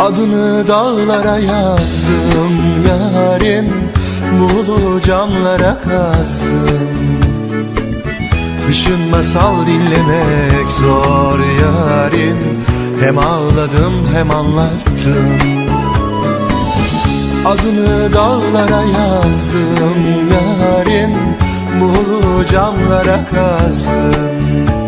Adını dağlara yazdım yarim Muğulu camlara kazdım Kışın masal dinlemek zor yarim Hem ağladım hem anlattım. Adını dağlara yazdım yarim Muğulu camlara kazdım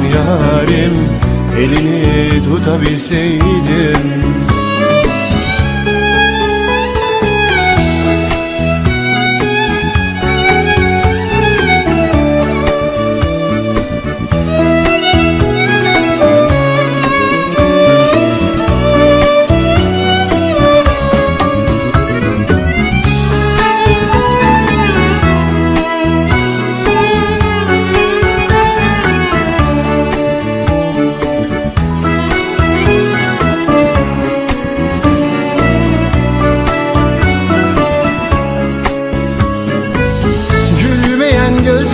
Elini tutabilseydim